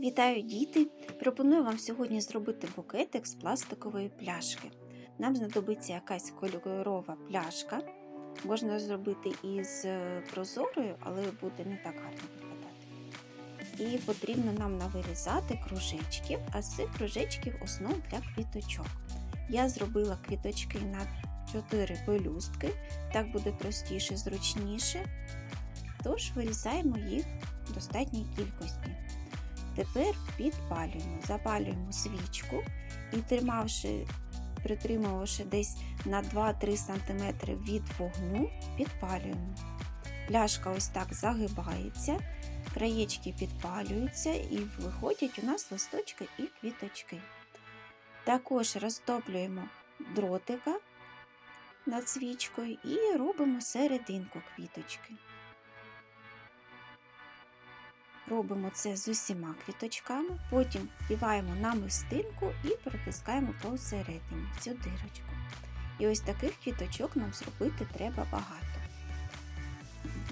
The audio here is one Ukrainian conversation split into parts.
Вітаю діти! Пропоную вам сьогодні зробити букетик з пластикової пляшки. Нам знадобиться якась кольорова пляшка. Можна зробити із е, прозорою, але буде не так гарно виглядати. І потрібно нам навирізати кружечки, а з цих кружечків основ для квіточок. Я зробила квіточки на 4 пелюстки, так буде простіше, зручніше. Тож вирізаємо їх в достатній кількості. Тепер підпалюємо, запалюємо свічку і тримавши, притримувавши десь на 2-3 см від вогню, підпалюємо. Пляшка ось так загибається, краєчки підпалюються і виходять у нас листочки і квіточки. Також розтоплюємо дротика над свічкою і робимо серединку квіточки. Робимо це з усіма квіточками, потім вдіваємо на мистинку і протискаємо посередині цю дирочку. І ось таких квіточок нам зробити треба багато.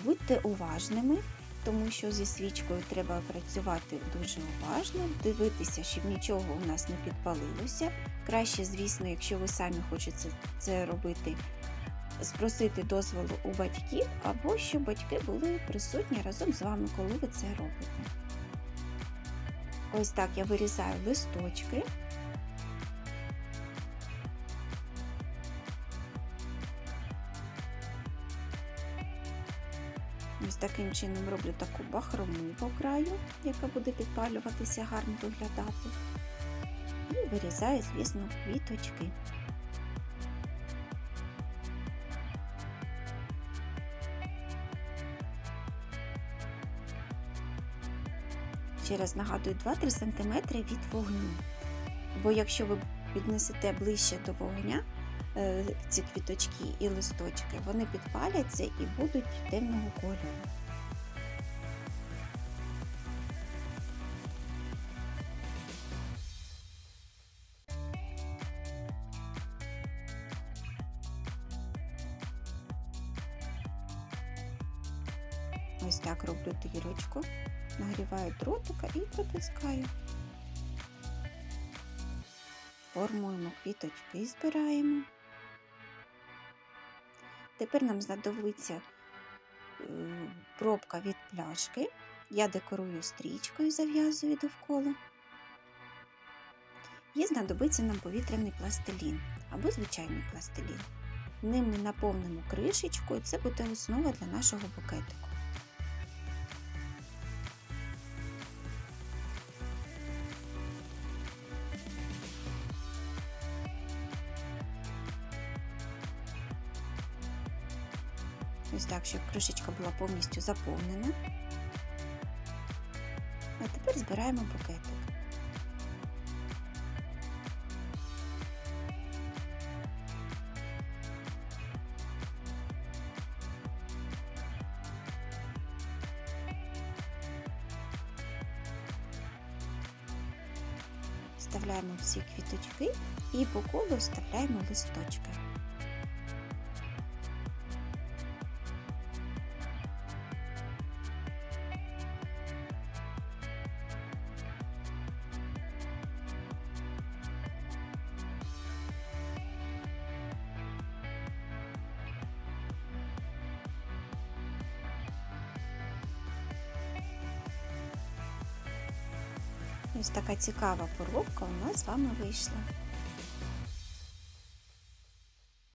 Будьте уважними, тому що зі свічкою треба працювати дуже уважно, дивитися, щоб нічого у нас не підпалилося. Краще, звісно, якщо ви самі хочете це робити, спросити дозволу у батьків, або щоб батьки були присутні разом з вами, коли ви це робите. Ось так я вирізаю листочки. Ось таким чином роблю таку бахрому по краю, яка буде підпалюватися, гарно виглядати. І вирізаю, звісно, квіточки. Ще раз нагадую 2-3 см від вогню. Бо якщо ви піднесете ближче до вогня е, ці квіточки і листочки, вони підпаляться і будуть темного кольору. Ось так роблю дірочку, нагріваю дротика і протискаю. Формуємо квіточки, збираємо. Тепер нам знадобиться е, пробка від пляшки. Я декорую стрічкою, зав'язую довкола. І знадобиться нам повітряний пластилін або звичайний пластилін. Ним ми наповнимо кришечку, і це буде основа для нашого букетику. Ось так, щоб кришечка була повністю заповнена. А тепер збираємо букетик. Вставляємо всі квіточки і по колу вставляємо листочки. Ось така цікава поробка у нас з вами вийшла.